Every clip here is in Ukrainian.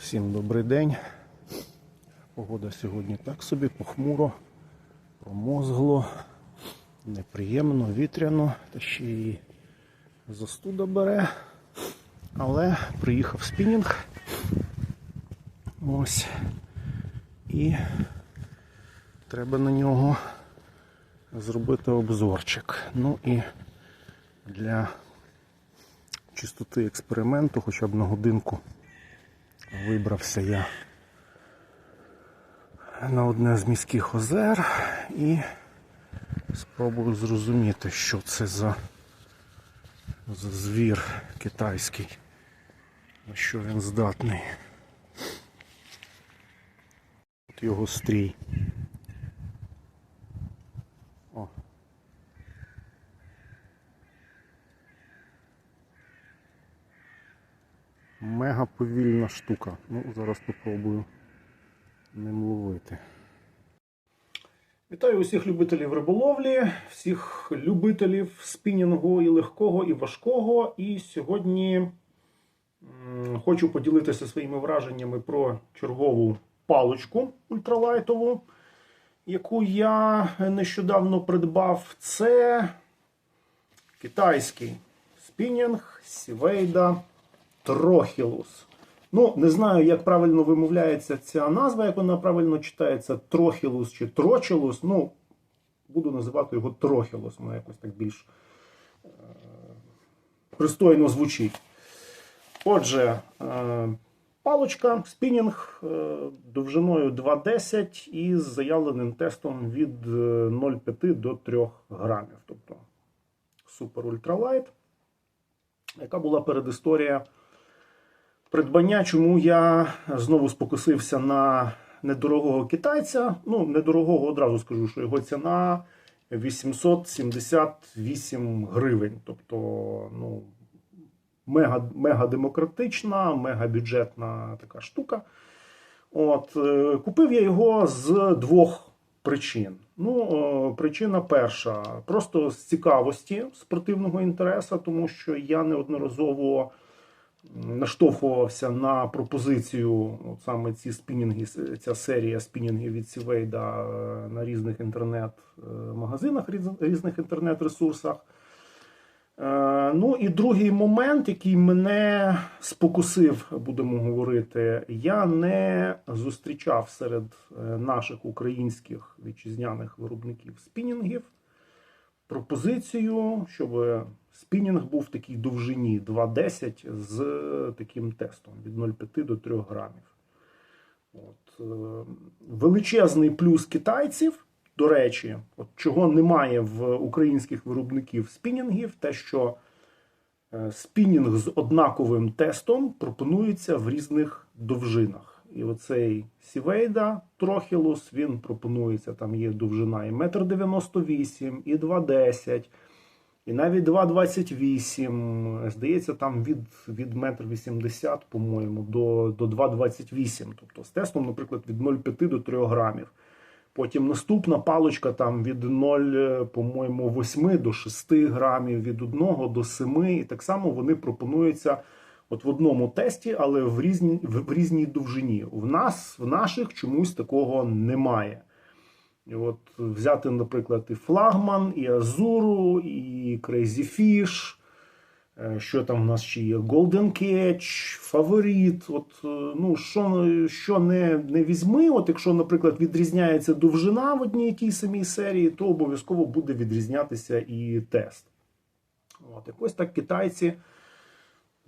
Всім добрий день. Погода сьогодні так собі, похмуро, промозгло, неприємно, вітряно, та ще й застуда бере. Але приїхав спінінг. Ось. І треба на нього зробити обзорчик. Ну і для чистоти експерименту, хоча б на годинку. Вибрався я на одне з міських озер і спробую зрозуміти, що це за, за звір китайський, на що він здатний. От його стрій. О. Мега штука. Ну, зараз попробую ним ловити. Вітаю усіх любителів риболовлі, всіх любителів спінінгу і легкого, і важкого. І сьогодні хочу поділитися своїми враженнями про чергову паличку ультралайтову, яку я нещодавно придбав. Це китайський спінінг Сівейда Трохілус. Ну, не знаю, як правильно вимовляється ця назва, як вона правильно читається, Трохілус чи Трочілус. Ну, буду називати його Трохілус, воно якось так більш е, пристойно звучить. Отже, е, палочка, спінінг е, довжиною 2,10 із заявленим тестом від е, 0,5 до 3 грамів. Тобто супер ультралайт. Яка була передісторія придбання, чому я знову спокусився на недорогого китайця. Ну, недорогого одразу скажу, що його ціна 878 гривень. Тобто, ну, мега, мега демократична, мега бюджетна така штука. От, е, купив я його з двох причин. Ну, е, причина перша: просто з цікавості спортивного інтересу, тому що я неодноразово наштовхувався на пропозицію, от саме ці спінінги, ця серія спінінгів від Сівейда е, на різних інтернет-магазинах, різних інтернет-ресурсах. Е, Ну і другий момент, який мене спокусив, будемо говорити, я не зустрічав серед е, наших українських вітчизняних виробників спінінгів пропозицію, щоб спінінг був в такій довжині 2,10 з таким тестом від 0,5 до 3 грамів. От, е, величезний плюс китайців, до речі, от чого немає в українських виробників спінінгів, те, що е, спінінг з однаковим тестом пропонується в різних довжинах. І оцей Сівейда Трохілус, він пропонується, там є довжина і 1,98 м, і 2,10 і навіть 2,28. Здається, там від, від 1,80 м, по-моєму, до, до 2,28. Тобто з тестом, наприклад, від 0,5 до 3 грамів. Потім наступна паличка там від 0, по-моєму, 8 до 6 грамів, від 1 до 7. І так само вони пропонуються от в одному тесті, але в різній, в, в різній довжині. В нас, в наших чомусь такого немає. От взяти, наприклад, і флагман, і Азуру, і Crazy Fish, е, що там в нас ще є? Golden Catch, Фаворит. От, е, ну, що, що не, не візьми, от якщо, наприклад, відрізняється довжина в одній і тій самій серії, то обов'язково буде відрізнятися і тест. От, якось так китайці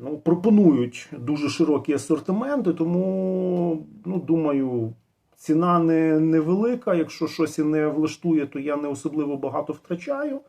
ну, пропонують дуже широкі асортименти, тому, ну, думаю, ціна не, невелика. Якщо щось і не влаштує, то я не особливо багато втрачаю.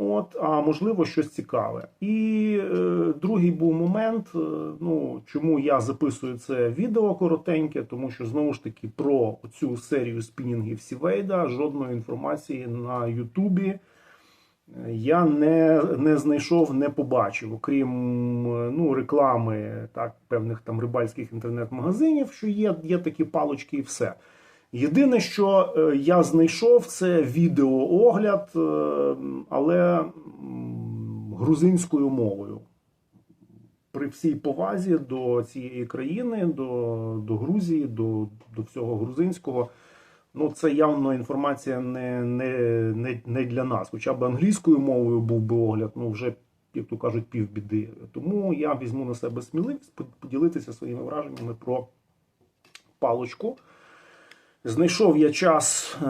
От, а можливо, щось цікаве. І е, другий був момент, е, ну, чому я записую це відео коротеньке, тому що знову ж таки про цю серію спінінгів Сівейда жодної інформації на Ютубі я не, не знайшов, не побачив, окрім ну, реклами так, певних там рибальських інтернет-магазинів, що є, є такі палочки і все. Єдине, що е, я знайшов, це відеоогляд, е, але грузинською мовою. при всій повазі до цієї країни, до, до Грузії, до, до всього грузинського. Ну, це явно інформація не, не, не, не для нас. Хоча б англійською мовою був би огляд, ну вже, як то кажуть, півбіди. Тому я візьму на себе сміливість поділитися своїми враженнями про палочку. Знайшов я час е,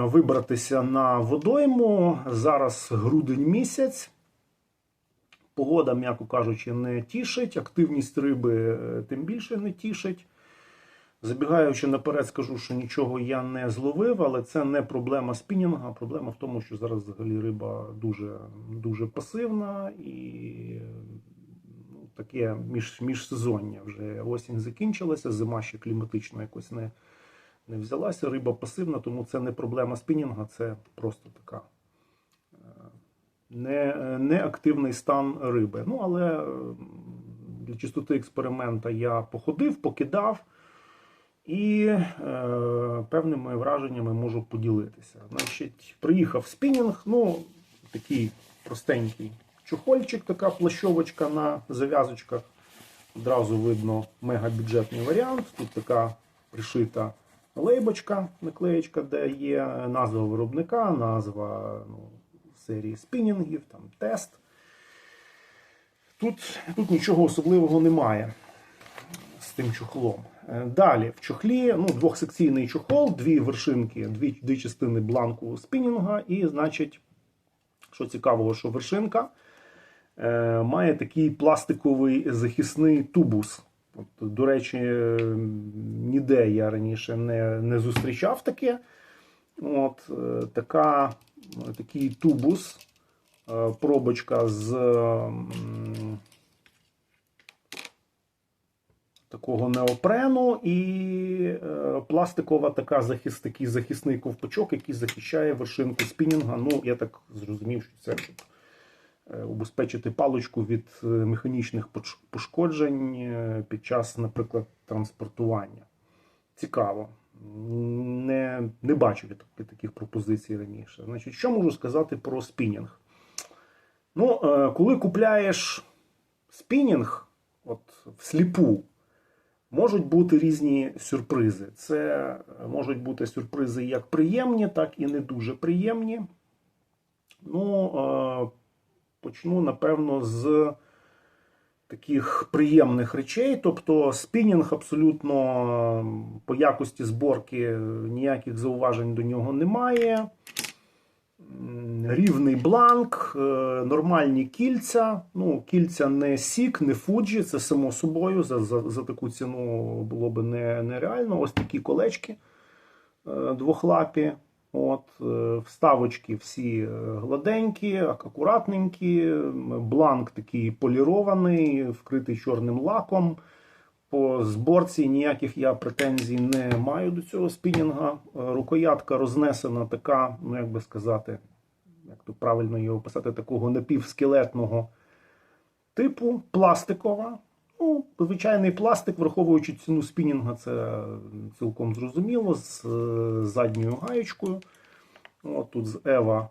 вибратися на водойму. Зараз грудень місяць. Погода, м'яко кажучи, не тішить. Активність риби е, тим більше не тішить. Забігаючи наперед, скажу, що нічого я не зловив, але це не проблема спінінга. Проблема в тому, що зараз взагалі риба дуже, дуже пасивна і ну, таке між, міжсезоння. Вже осінь закінчилася, зима ще кліматично якось не, не взялася. Риба пасивна, тому це не проблема спінінга, це просто така е, не, неактивний стан риби. Ну, але для чистоти експеримента я походив, покидав і е, певними враженнями можу поділитися. Значить, приїхав спінінг, ну, такий простенький чохольчик, така плащовочка на зав'язочках. Одразу видно мегабюджетний варіант. Тут така пришита лейбочка, наклеєчка, де є назва виробника, назва ну, серії спінінгів, там тест. Тут, тут нічого особливого немає з тим чохлом. Е, Далі в чохлі ну, двохсекційний чохол, дві вершинки, дві, дві частини бланку спінінга, і, значить, що цікавого, що вершинка е, має такий пластиковий захисний тубус. От, до речі, е, ніде я раніше не, не зустрічав таке. От, е, така, е, такий тубус, е, пробочка з м, такого неопрену і е, пластикова така захист, такий захисний ковпачок, який захищає вершинку спінінга. Ну, я так зрозумів, що це щоб е, убезпечити паличку від е, механічних пошкоджень е, під час, наприклад, транспортування. Цікаво. Не, не бачив я так- таких пропозицій раніше. Значить, що можу сказати про спінінг? Ну, е, коли купляєш спінінг, от всліпу, можуть бути різні сюрпризи. Це е, можуть бути сюрпризи як приємні, так і не дуже приємні. Ну, е, почну, напевно, з таких приємних речей. Тобто, спінінг абсолютно е, по якості зборки ніяких зауважень до нього немає. Рівний бланк, е, нормальні кільця. Ну, кільця не сік, не фуджі, це само собою. За, за, за таку ціну було б не, нереально. Ось такі колечки е, двохлапі. От, е, вставочки всі гладенькі, акуратненькі. Бланк такий полірований, вкритий чорним лаком. По зборці ніяких я претензій не маю до цього спінінга. Е, Рукоятка рознесена така, ну як би сказати, як то правильно її описати, такого напівскелетного типу, пластикова. Ну, звичайний пластик, враховуючи ціну спінінга, це цілком зрозуміло, з е, задньою гаєчкою. От тут з Ева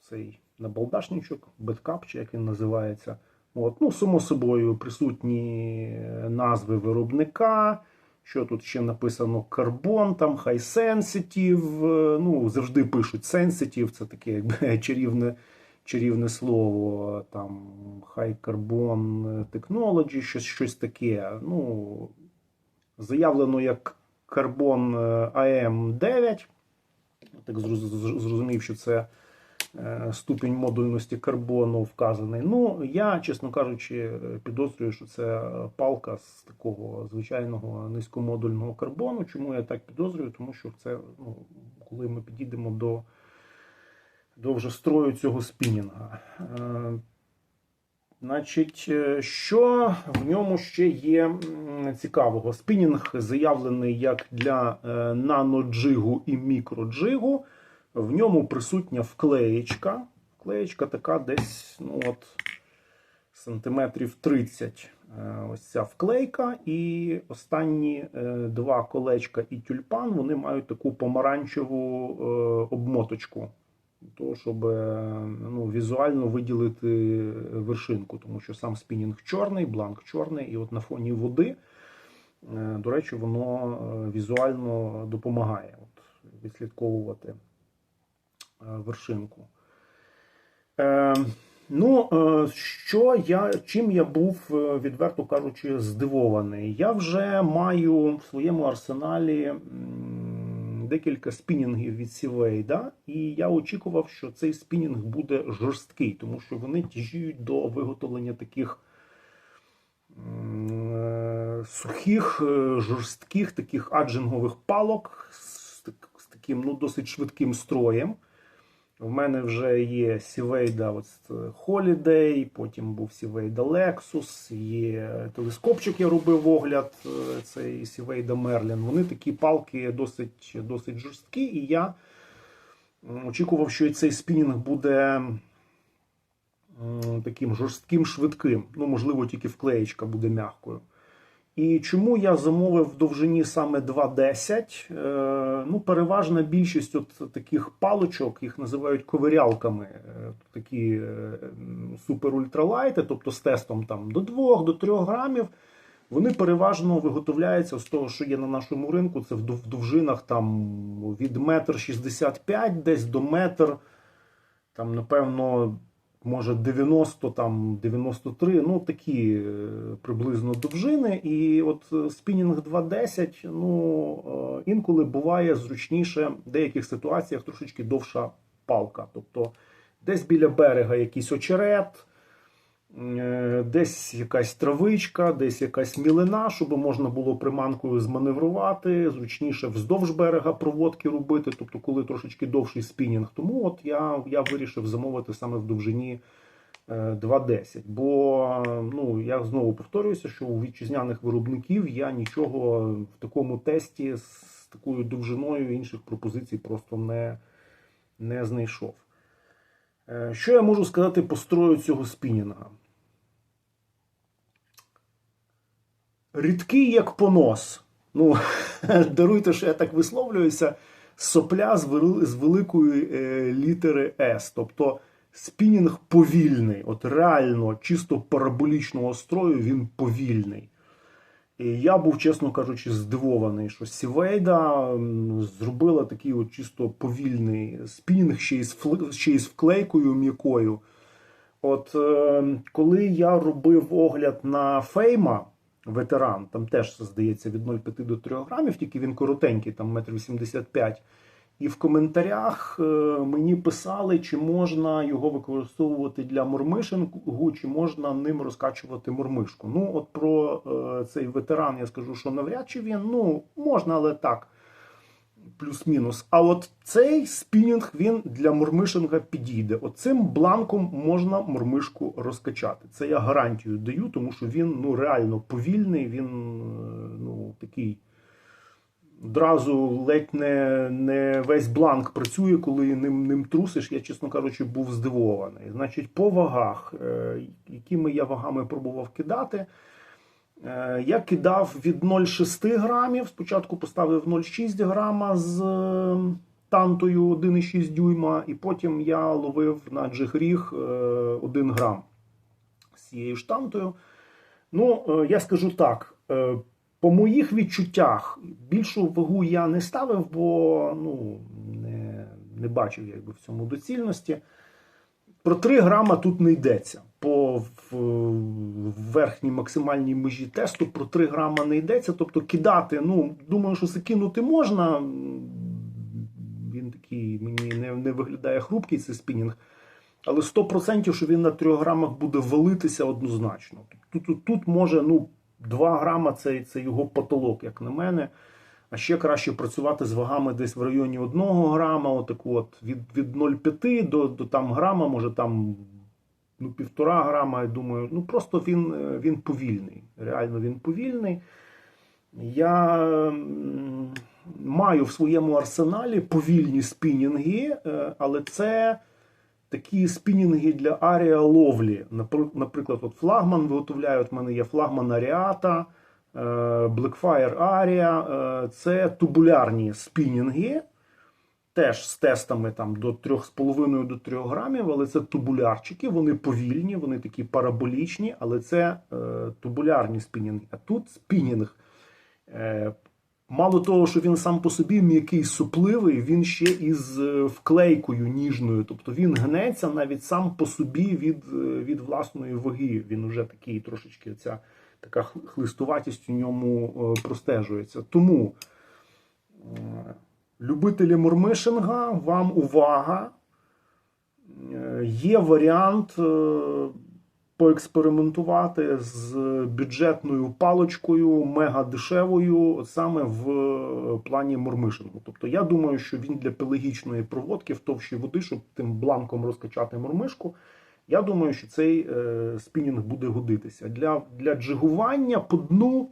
цей набалдашничок, беткап, чи як він називається. От, ну, само собою, присутні назви виробника. Що тут ще написано карбон, там High Sensitive. е, Ну, завжди пишуть Sensitive, це таке якби чарівне, чарівне слово. Там High Carbon Technology, щось, щось таке. Ну, заявлено як карбон am 9 Так зрозумів, що це е, ступінь модульності карбону вказаний. Ну, я, чесно кажучи, е, підозрюю, що це е, палка з такого звичайного низькомодульного карбону. Чому я так підозрюю? Тому що це, ну, коли ми підійдемо до, до вже строю цього спінінга. Е, Значить, е, що в ньому ще є цікавого? Спінінг заявлений як для е, наноджигу і мікроджигу. В ньому присутня вклеєчка. Вклеєчка така десь ну от, сантиметрів 30. Е, Ось ця вклейка. І останні е, два колечка і тюльпан вони мають таку помаранчеву е, обмоточку. того, щоб ну, візуально виділити вершинку, тому що сам спінінг чорний, бланк чорний, і от на фоні води, до речі, воно візуально допомагає от, відслідковувати вершинку. Е, ну, е, що я, чим я був, е, відверто кажучи, здивований. Я вже маю в своєму арсеналі декілька спінінгів від Сівейда, і я очікував, що цей спінінг буде жорсткий, тому що вони тяжіють до виготовлення таких е, сухих, е, жорстких таких аджингових палок з таким ну, досить швидким строєм. В мене вже є Сівейда от Holiday, потім був Сівейда Lexus, є телескопчик, я робив огляд, е, цей Сівейда Мерлін. Вони такі палки досить, досить жорсткі, і я очікував, що цей спінінг буде таким жорстким, швидким. Ну, можливо, тільки вклеєчка буде м'якою. І чому я замовив в довжині саме 2.10? Е, ну, переважна більшість от таких паличок, їх називають ковирялками. Е, Такі е, супер-ультралайти, тобто з тестом там до 2 до 3 грамів. Вони переважно виготовляються з того, що є на нашому ринку. Це в в довжинах там від метр 65 десь до метр, там, напевно, може 90, там 93, ну такі е, приблизно довжини. І от е, спінінг 2.10, ну е, інколи буває зручніше в деяких ситуаціях трошечки довша палка. Тобто десь біля берега якийсь очерет. Е, Десь якась травичка, десь якась мілина, щоб можна було приманкою зманеврувати, зручніше вздовж берега проводки робити, тобто коли трошечки довший спінінг. Тому от я, я вирішив замовити саме в довжині е, 2.10. Бо ну, я знову повторююся, що у вітчизняних виробників я нічого в такому тесті з такою довжиною інших пропозицій просто не, не знайшов. Е, Що я можу сказати по строю цього спінінга? Рідкий як понос. Ну, даруйте, що я так висловлююся. Сопля з, вели- з великої е, літери С. Тобто спінінг повільний. От реально, чисто параболічного строю він повільний. І я був, чесно кажучи, здивований, що Сівейда зробила такий от чисто повільний спінінг ще із, ще із вклейкою м'якою. От е, коли я робив огляд на Фейма, ветеран, там теж здається від 0,5 до 3 грамів, тільки він коротенький, там 1,85 м. І в коментарях е, мені писали, чи можна його використовувати для мормишингу, чи можна ним розкачувати мормишку. Ну, от про е, цей ветеран я скажу, що навряд чи він, ну, можна, але так плюс-мінус. А от цей спінінг він для мормишинга підійде. Оцим бланком можна мормишку розкачати. Це я гарантію даю, тому що він ну, реально повільний, він е, ну, такий. Одразу ледь не, не весь бланк працює, коли ним, ним трусиш. Я, чесно кажучи, був здивований. Значить, по вагах, е, якими я вагами пробував кидати, Я кидав від 0,6 грамів. Спочатку поставив 0,6 грама з е, тантою 1,6 дюйма, і потім я ловив на джигріг 1 грам з цією штантою. Ну, е, я скажу так. е, По моїх відчуттях більшу вагу я не ставив, бо ну, не, не бачив якби, в цьому доцільності. Про 3 грама тут не йдеться. По верхній максимальній межі тесту про 3 грама не йдеться. Тобто кидати, ну, думаю, що закинути можна. Він такий мені не, не виглядає хрупкий, цей спінінг. Але 100% що він на 3 грамах буде валитися однозначно. Тут, тут, тут може ну, 2 грама це, це його потолок, як на мене. А ще краще працювати з вагами десь в районі 1 грама, отаку от від, від 0,5 до, до там грама, може там ну, півтора грама, я думаю. Ну просто він, е, він повільний. Реально він повільний. Я маю в своєму арсеналі повільні спінінги, е, але це такі спінінги для арія ловлі. Напр- Наприклад, от флагман виготовляє, от в мене є флагман Аріата, е, Blackfire е, Це тубулярні спінінги. Теж з тестами там до 3,5 до 3 грамів, але це тубулярчики, вони повільні, вони такі параболічні, але це е, тубулярні спінінги. А тут спінінг. Е, Мало того, що він сам по собі м'який супливий, він ще із е, вклейкою ніжною. Тобто він гнеться навіть сам по собі від, е, від власної ваги. Він уже такий трошечки ця така хлистуватість у ньому е, простежується. Тому любителі мурмишинга, вам увага. Е, Є варіант е, поекспериментувати з бюджетною паличкою, мега дешевою, саме в е, плані мурмишингу. Тобто я думаю, що він для пелагічної проводки в товщій води, щоб тим бланком розкачати мурмишку. Я думаю, що цей спінінг буде годитися. Для, для джигування по дну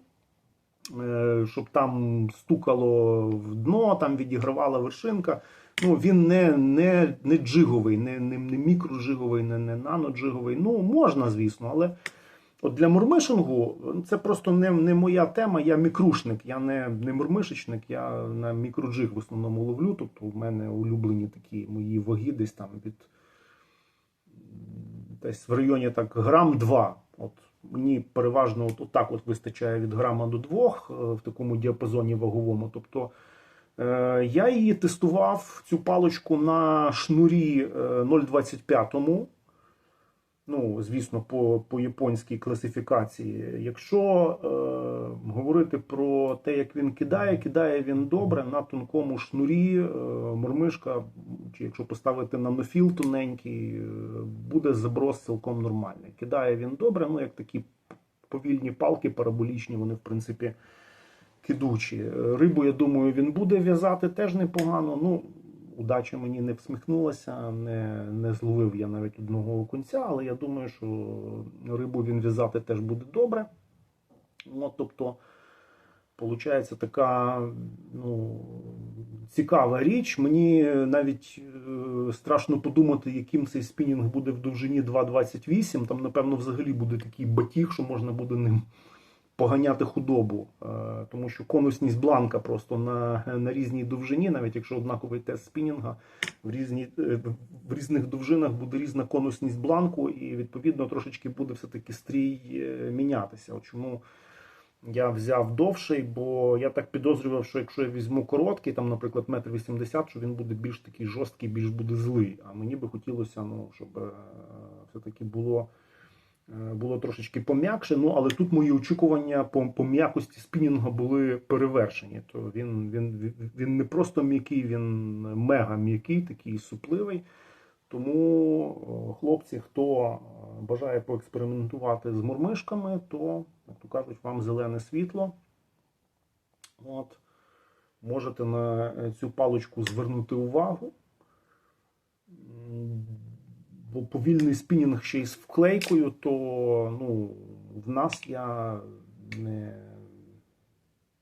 щоб там стукало в дно, там відігравала вершинка. Ну, він не, не, не джиговий, не, не, не мікроджиговий, не, не наноджиговий. Ну, можна, звісно, але от для мурмишингу це просто не, не моя тема. Я мікрушник, я не, не мурмишечник, я на мікроджиг в основному ловлю. Тобто у мене улюблені такі мої ваги десь там від десь в районі так грам 2. Мені переважно от, от так от вистачає від грама до 2 в такому діапазоні ваговому. Тобто е, я її тестував цю паличку на шнурі е, 0,25. Ну, звісно, по, по японській класифікації. Якщо е, говорити про те, як він кидає, кидає він добре на тонкому шнурі, е, мурмишка, чи якщо поставити на нофіл тоненький, е, буде заброс цілком нормальний. Кидає він добре, ну як такі повільні палки параболічні, вони в принципі кидучі. Е, Рибу, я думаю, він буде в'язати теж непогано. Ну, удача мені не всміхнулася, не, не зловив я навіть одного окунця, але я думаю, що рибу він в'язати теж буде добре. От, тобто, Получається така ну, цікава річ. Мені навіть е, страшно подумати, яким цей спінінг буде в довжині 2,28. Там, напевно, взагалі буде такий батіг, що можна буде ним поганяти худобу. Е, тому що конусність бланка просто на, на різній довжині, навіть якщо однаковий тест спінінга, в, різні, е, в різних довжинах буде різна конусність бланку, і відповідно трошечки буде все-таки стрій е, мінятися. От чому я взяв довший, бо я так підозрював, що якщо я візьму короткий, там, наприклад, метр вісімдесят, що він буде більш такий жорсткий, більш буде злий. А мені би хотілося, ну, щоб е, все-таки було, е, було трошечки пом'якше. Ну, але тут мої очікування по, по м'якості спінінга були перевершені. То він, він, він не просто м'який, він мега м'який, такий супливий. Тому, хлопці, хто е, бажає поекспериментувати з мурмишками, то, як то кажуть, вам зелене світло. От. Можете на е, цю паличку звернути увагу. Бо повільний спінінг ще й з вклейкою, то ну, в нас я не,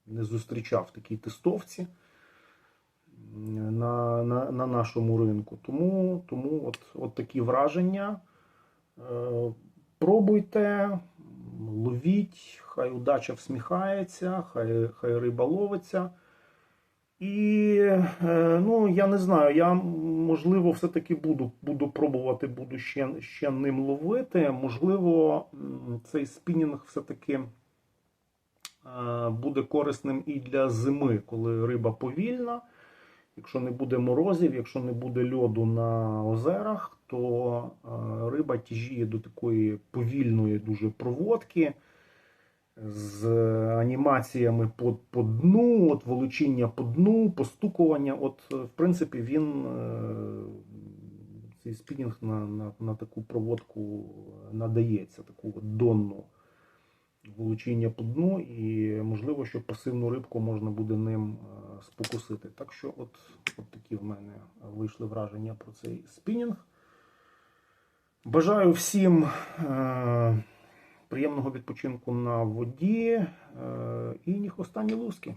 не зустрічав такі тестовці на, на, на нашому ринку. Тому, тому от, от такі враження. Е, Пробуйте, ловіть, хай удача всміхається, хай, хай риба ловиться. І е, ну, я не знаю, я можливо все-таки буду, буду пробувати, буду ще, ще ним ловити. Можливо, цей спінінг все-таки е, буде корисним і для зими, коли риба повільна. Якщо не буде морозів, якщо не буде льоду на озерах, то е, риба тяжіє до такої повільної дуже проводки з анімаціями по, по дну, от волочіння по дну, постукування. От, е, в принципі, він е, цей спінінг на, на, на таку проводку надається, таку от донну волочіння по дну, і можливо, що пасивну рибку можна буде ним е, спокусити. Так що, от, от такі в мене вийшли враження про цей спінінг. Бажаю всім е, приємного відпочинку на воді е, і ніх останні ні луски.